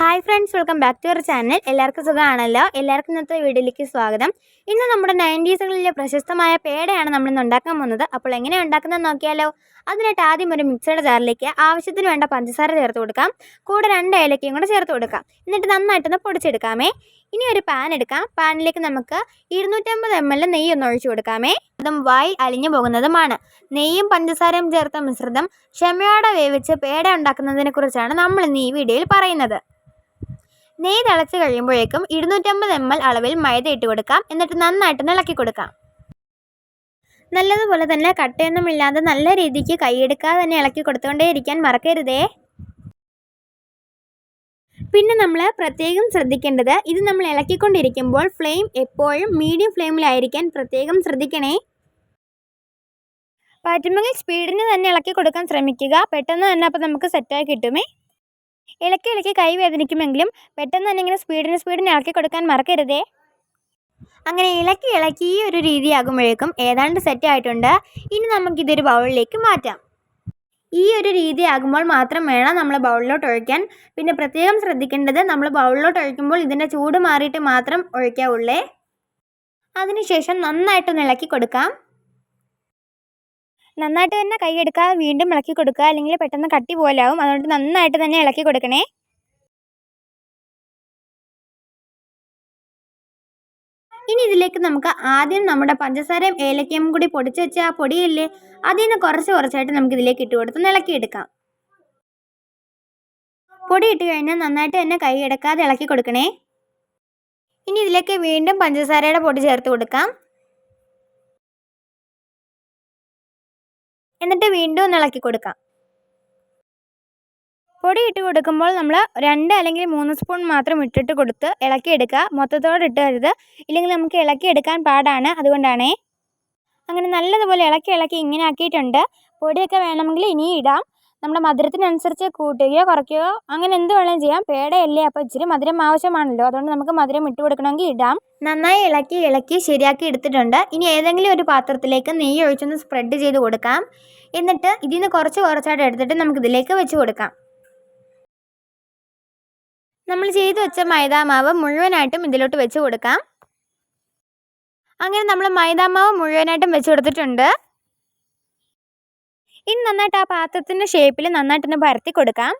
Hi friends welcome back to our channel എല്ലാവർക്കും സുഖമാണല്ലോ? എല്ലാവർക്കും ഇന്നത്തെ വീഡിയോയിലേക്ക് സ്വാഗതം. ഇന്ന് നമ്മുടെ നയന്റീസുകളിലെ പ്രശസ്തമായ പേടയാണ് നമ്മൾ ഇന്ന് ഉണ്ടാക്കാൻ പോകുന്നത്. അപ്പോൾ എങ്ങനെ ഉണ്ടാക്കുന്നത് നോക്കിയാലോ? അതിനായിട്ട് ആദ്യം ഒരു മിക്സിയുടെ ജാറിലേക്ക് ആവശ്യത്തിന് വേണ്ട പഞ്ചസാര ചേർത്ത് കൊടുക്കാം. കൂടെ രണ്ട് ഏലക്കയും കൂടെ ചേർത്ത് കൊടുക്കാം. എന്നിട്ട് നന്നായിട്ടൊന്ന് പൊടിച്ചെടുക്കാമേ. ഇനി ഒരു പാൻ എടുക്കാം. പാനിലേക്ക് നമുക്ക് ഇരുന്നൂറ്റമ്പത് എം എൽ നെയ്യ് ഒന്ന് ഒഴിച്ചു കൊടുക്കാമേ. അതും വായി അലിഞ്ഞു പോകുന്നതുമാണ്. നെയ്യും പഞ്ചസാരയും ചേർത്ത മിശ്രിതം ക്ഷമയോടെ വേവിച്ച് പേട ഉണ്ടാക്കുന്നതിനെ കുറിച്ചാണ് നമ്മൾ ഇന്ന് ഈ വീഡിയോയിൽ പറയുന്നത്. നെയ്യ് തിളച്ച് കഴിയുമ്പോഴേക്കും ഇരുന്നൂറ്റമ്പത് എം എൽ അളവിൽ മൈദ ഇട്ട് കൊടുക്കാം. എന്നിട്ട് നന്നായിട്ട് ഇളക്കി കൊടുക്കാം. നല്ലതുപോലെ തന്നെ കട്ടയൊന്നുമില്ലാതെ നല്ല രീതിക്ക് കൈയെടുക്കാതെ തന്നെ ഇളക്കി കൊടുത്തുകൊണ്ടേയിരിക്കാൻ മറക്കരുതേ. പിന്നെ നമ്മൾ പ്രത്യേകം ശ്രദ്ധിക്കേണ്ടത് ഇത് നമ്മൾ ഇളക്കിക്കൊണ്ടിരിക്കുമ്പോൾ ഫ്ലെയിം എപ്പോഴും മീഡിയം ഫ്ലെയിമിലായിരിക്കാൻ പ്രത്യേകം ശ്രദ്ധിക്കണേ. പറ്റുമെങ്കിൽ സ്പീഡിന് തന്നെ ഇളക്കി കൊടുക്കാൻ ശ്രമിക്കുക. പെട്ടെന്ന് തന്നെ അപ്പോൾ നമുക്ക് സെറ്റായി കിട്ടുമേ. ഇളക്കി ഇളക്കി കൈ വേദനിക്കുമെങ്കിലും പെട്ടെന്ന് തന്നെ ഇങ്ങനെ സ്പീഡിന് സ്പീഡിന് ഇളക്കി കൊടുക്കാൻ മറക്കരുതേ. അങ്ങനെ ഇളക്കി ഇളക്കി ഈ ഒരു രീതിയാകുമ്പോഴേക്കും ഏതാണ്ട് സെറ്റ് ആയിട്ടുണ്ട്. ഇനി നമുക്കിതൊരു ബൗളിലേക്ക് മാറ്റാം. ഈ ഒരു രീതി ആകുമ്പോൾ മാത്രം വേണം നമ്മൾ ബൗളിലോട്ട് ഒഴിക്കാൻ. പിന്നെ പ്രത്യേകം ശ്രദ്ധിക്കേണ്ടത് നമ്മൾ ബൗളിലോട്ട് ഒഴിക്കുമ്പോൾ ഇതിന്റെ ചൂട് മാറിയിട്ട് മാത്രം ഒഴിക്കാവുള്ളേ. അതിനുശേഷം നന്നായിട്ടൊന്ന് ഇളക്കി കൊടുക്കാം. നന്നായിട്ട് തന്നെ കൈ എടുക്കുക വീണ്ടും ഇളക്കി കൊടുക്കുക അല്ലെങ്കിൽ പെട്ടെന്ന് കട്ടി പോലാവും. അതുകൊണ്ട് നന്നായിട്ട് തന്നെ ഇളക്കി കൊടുക്കണേ. ഇനി ഇതിലേക്ക് നമുക്ക് ആദ്യം നമ്മുടെ പഞ്ചസാരയും ഏലക്കയും കൂടി പൊടിച്ച് വെച്ച ആ പൊടിയില്ലേ അതിൽ നിന്ന് കുറച്ച് കുറച്ചായിട്ട് നമുക്ക് ഇതിലേക്ക് ഇട്ട് കൊടുത്ത് ഇളക്കിയെടുക്കാം പൊടി ഇട്ട് കഴിഞ്ഞാൽ നന്നായിട്ട് തന്നെ കൈ എടുക്കാതെ ഇളക്കി കൊടുക്കണേ. ഇനി ഇതിലേക്ക് വീണ്ടും പഞ്ചസാരയുടെ പൊടി ചേർത്ത് കൊടുക്കാം. എന്നിട്ട് വീണ്ടും ഒന്ന് ഇളക്കി കൊടുക്കാം. പൊടി ഇട്ട് കൊടുക്കുമ്പോൾ നമ്മൾ രണ്ട് അല്ലെങ്കിൽ മൂന്ന് സ്പൂൺ മാത്രം ഇട്ടിട്ട് കൊടുത്ത് ഇളക്കിയെടുക്കുക മൊത്തത്തോടെ ഇട്ടരുത് ഇല്ലെങ്കിൽ നമുക്ക് ഇളക്കിയെടുക്കാൻ പാടാണ്. അതുകൊണ്ടാണേ. അങ്ങനെ നല്ലതുപോലെ ഇളക്കി ഇളക്കി ഇങ്ങനെ ആക്കിയിട്ടുണ്ട്. പൊടിയൊക്കെ വേണമെങ്കിൽ ഇനിയും ഇടാം. നമ്മുടെ മധുരത്തിനനുസരിച്ച് കൂട്ടുകയോ കുറയ്ക്കുകയോ അങ്ങനെ എന്ത് വേണമെങ്കിലും ചെയ്യാം. പേടയല്ലേ? അപ്പോൾ ഇച്ചിരി മധുരം ആവശ്യമാണല്ലോ. അതുകൊണ്ട് നമുക്ക് മധുരം ഇട്ട് കൊടുക്കണമെങ്കിൽ ഇടാം. നന്നായി ഇളക്കി ഇളക്കി ശരിയാക്കി എടുത്തിട്ടുണ്ട്. ഇനി ഏതെങ്കിലും ഒരു പാത്രത്തിലേക്ക് നെയ്യ് ഒഴിച്ചൊന്ന് സ്പ്രെഡ് ചെയ്ത് കൊടുക്കാം. എന്നിട്ട് ഇതിൽ നിന്ന് കുറച്ച് കുറച്ചായിട്ട് എടുത്തിട്ട് നമുക്ക് ഇതിലേക്ക് വെച്ച് കൊടുക്കാം. നമ്മൾ ചെയ്ത് വെച്ച മൈദാമാവ് മുഴുവനായിട്ടും ഇതിലോട്ട് വെച്ച് കൊടുക്കാം. അങ്ങനെ നമ്മൾ മൈദാമാവ് മുഴുവനായിട്ടും വെച്ച് കൊടുത്തിട്ടുണ്ട്. ഇനി നന്നായിട്ട് ആ പാത്രത്തിന്റെ ഷേപ്പിൽ നന്നായിട്ടൊന്ന് പരത്തി കൊടുക്കാം.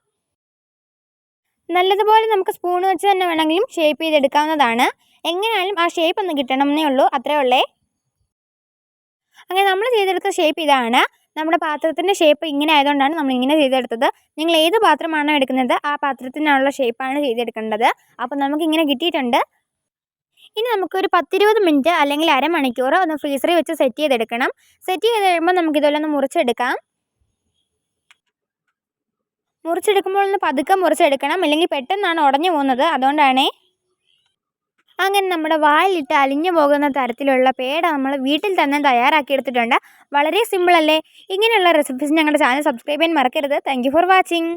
നല്ലതുപോലെ നമുക്ക് സ്പൂൺ വെച്ച് തന്നെ വേണമെങ്കിലും ഷേപ്പ് ചെയ്തെടുക്കാവുന്നതാണ്. എങ്ങനെയാലും ആ ഷേപ്പ് ഒന്ന് കിട്ടണം എന്നേ ഉള്ളൂ. അത്രേ ഉള്ളേ. അങ്ങനെ നമ്മൾ ചെയ്തെടുത്ത ഷേപ്പ് ഇതാണ്. നമ്മുടെ പാത്രത്തിന്റെ ഷേപ്പ് ഇങ്ങനെ ആയതുകൊണ്ടാണ് നമ്മൾ ഇങ്ങനെ ചെയ്തെടുത്തത്. നിങ്ങൾ ഏത് പാത്രമാണോ എടുക്കുന്നത് ആ പാത്രത്തിനുള്ള ഷേപ്പാണ് ചെയ്തെടുക്കേണ്ടത്. അപ്പോൾ നമുക്കിങ്ങനെ കിട്ടിയിട്ടുണ്ട്. ഇനി നമുക്കൊരു പത്തിരുപത് മിനിറ്റ് അല്ലെങ്കിൽ അരമണിക്കൂർ ഒന്ന് ഫ്രീസറിൽ വെച്ച് സെറ്റ് ചെയ്തെടുക്കണം. സെറ്റ് ചെയ്ത് കഴിയുമ്പോൾ നമുക്കിതുപോലെ ഒന്ന് മുറിച്ചെടുക്കാം. മുറിച്ചെടുക്കുമ്പോൾ ഒന്ന് പതുക്കെ മുറിച്ചെടുക്കണം. അല്ലെങ്കിൽ പെട്ടെന്നാണ് ഉടഞ്ഞു പോകുന്നത്. അതുകൊണ്ടാണേ അങ്ങനെ നമ്മുടെ വായിലിട്ട് അലിഞ്ഞു പോകുന്ന തരത്തിലുള്ള പേട നമ്മൾ വീട്ടിൽ തന്നെ തയ്യാറാക്കിയെടുത്തിട്ടുണ്ട്. വളരെ സിമ്പിളല്ലേ ഇങ്ങനെയുള്ള റെസിപ്പീസ് ഞങ്ങളുടെ ചാനൽ സബ്സ്ക്രൈബ് ചെയ്യാൻ മറക്കരുത്. Thank for watching